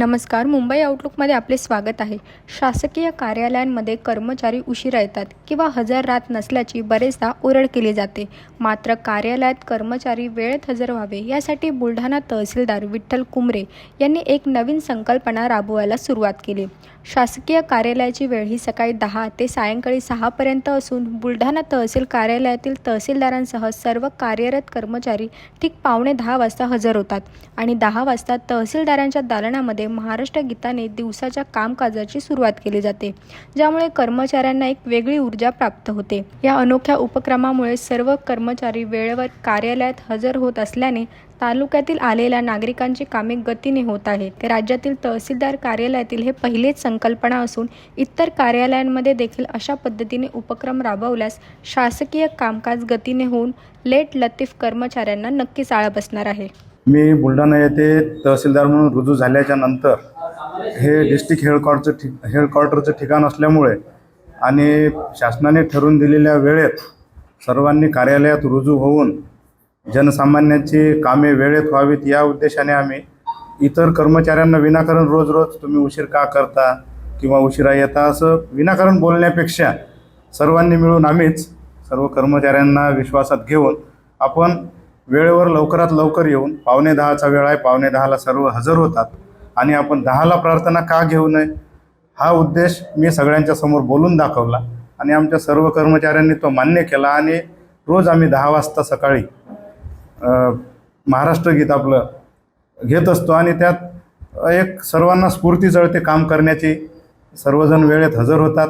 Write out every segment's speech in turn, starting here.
नमस्कार मुंबई आउटलुकमध्ये आपले स्वागत आहे. शासकीय कार्यालयांमध्ये कर्मचारी उशिरा येतात किंवा हजर राहत नसल्याची बरेचदा ओरड केली जाते. मात्र कार्यालयात कर्मचारी वेळेत हजर व्हावे यासाठी बुलढाणा तहसीलदार विठ्ठल कुमरे यांनी एक नवीन संकल्पना राबवायला सुरुवात केली. शासकीय कार्यालयाची वेळ ही सकाळी दहा ते सायंकाळी सहापर्यंत असून बुलढाणा तहसील कार्यालयातील तहसीलदारांसह सर्व कार्यरत कर्मचारी ठीक पावणे दहा वाजता हजर होतात आणि दहा वाजता तहसीलदारांच्या दालनामध्ये महाराष्ट्र गीताने दिवसाच्या कामकाजाची सुरुवात केली जाते ज्यामुळे कर्मचाऱ्यांना एक वेगळी ऊर्जा प्राप्त होते. या अनोख्या उपक्रमामुळे सर्व कर्मचारी वेळेवर कार्यालयात हजर होत असल्याने तालुक्यातील आलेल्या नागरिकांची कामे गतीने होत आहे राज्यातील तहसीलदार कार्यालयातील हे पहिलेच संकल्पना असून इतर कार्यालयांमध्ये देखील अशा पद्धतीने उपक्रम राबवल्यास शासकीय कामकाज गतीने होऊन लेट लतीफ कर्मचाऱ्यांना नक्कीच आळा बसणार आहे. मी बुलढाणा येथे तहसीलदार म्हणून रुजू झाल्याच्यानंतर हे डिस्ट्रिक्ट हेडक्वार्टरचं ठिक हेडक्वार्टरचं ठिकाण असल्यामुळे आणि शासनाने ठरवून दिलेल्या वेळेत सर्वांनी कार्यालयात रुजू होऊन जनसामान्यांची कामे वेळेत व्हावीत या उद्देशाने आम्ही इतर कर्मचाऱ्यांना विनाकारण रोज रोज तुम्ही उशीर का करता किंवा उशिरा येता असं विनाकारण बोलण्यापेक्षा सर्वांनी मिळून आम्हीच सर्व कर्मचाऱ्यांना विश्वासात घेऊन आपण वेळेवर लवकरात लवकर येऊन पावणे दहाचा वेळ आहे पावणे दहाला सर्व हजर होतात. आणि आपण दहाला प्रार्थना का घेऊ नये? हा उद्देश मी सगळ्यांच्या समोर बोलून दाखवला. आणि आमच्या सर्व कर्मचाऱ्यांनी तो मान्य केला. आणि रोज आम्ही दहा वाजता सकाळी महाराष्ट्र गीत आपलं घेत असतो. आणि त्यात एक सर्वांना स्फूर्ती जळते काम करण्याची. सर्वजण वेळेत हजर होतात.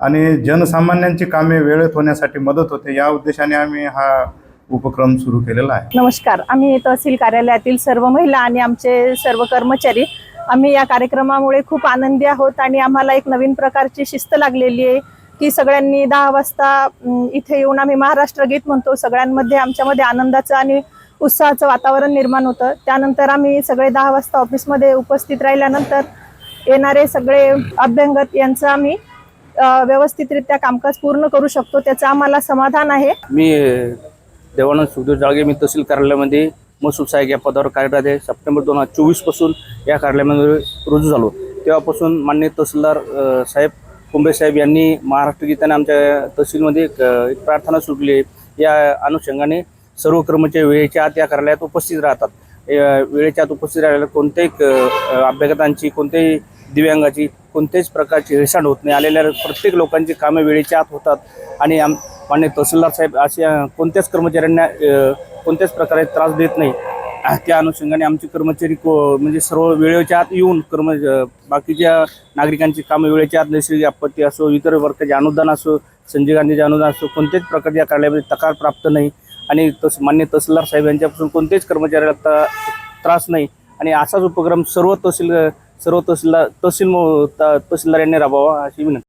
आणि जनसामान्यांची कामे वेळेत होण्यासाठी मदत होते. या उद्देशाने आम्ही हा उपक्रम सुरू केलेला आहे. नमस्कार. आम्ही तहसील कार्यालयातील सर्व महिला आणि आमचे सर्व कर्मचारी आम्ही या कार्यक्रमामुळे खूप आनंदी आहोत आणि आम्हाला एक नवीन प्रकारची शिस्त लागलेली आहे की सगळ्यांनी दहा वाजता इथे येऊन आम्ही महाराष्ट्र गीत म्हणतो. सगळ्यांमध्ये आमच्यामध्ये आनंदाचं आणि उत्साहाचं वातावरण निर्माण होतं. त्यानंतर आम्ही सगळे दहा वाजता ऑफिसमध्ये उपस्थित राहिल्यानंतर येणारे सगळे अभ्यंगत यांचं आम्ही व्यवस्थितरित्या कामकाज पूर्ण करू शकतो. त्याचं आम्हाला समाधान आहे. मी देवानंद सुखदेव जाळगे मी तहसील कार्यालयामध्ये महसूल सहाय्यक या पदावर कार्यरत आहे. सप्टेंबर दोन हजार चोवीसपासून या कार्यालयामध्ये रुजू झालो. तेव्हापासून माननीय तहसीलदार साहेब कुंभे साहेब यांनी महाराष्ट्र गीताने आमच्या तहसीलमध्ये एक प्रार्थना सुरू केली आहे या अनुषंगाने सर्व कर्मचारी वेळेच्या आत या कार्यालयात उपस्थित राहतात. या वेळेच्या आत उपस्थित राहिलेल्या कोणत्याही अभ्यागतांची कोणत्याही दिव्यांगाची कोणत्याच प्रकारची हेळसांड होत नाही. आलेल्या प्रत्येक लोकांची कामे वेळेच्या आत होतात. आणि आम मान्य तहसीलदार साहेब अशा कोणत्याच कर्मचाऱ्यांना कोणत्याच प्रकारे त्रास देत नाही. त्या अनुषंगाने आमचे कर्मचारी को म्हणजे सर्व वेळेच्या आत येऊन कर्म बाकीच्या नागरिकांची कामं वेळेच्या आत नैसर्गिक आपत्ती असो इतर वर्गाचे अनुदान असो संजय गांधीचे अनुदान असो कोणत्याच प्रकारच्या कार्यालयामध्ये तकार प्राप्त नाही. आणि तस मान्य तहसीलदार साहेब यांच्यापासून कोणत्याच कर्मचाऱ्याला त्रास नाही. आणि असाच उपक्रम सर्व तहसील सर्व तहसीलदार तहसील मो- त- तहसीलदार यांनी राबवावा अशी विनंती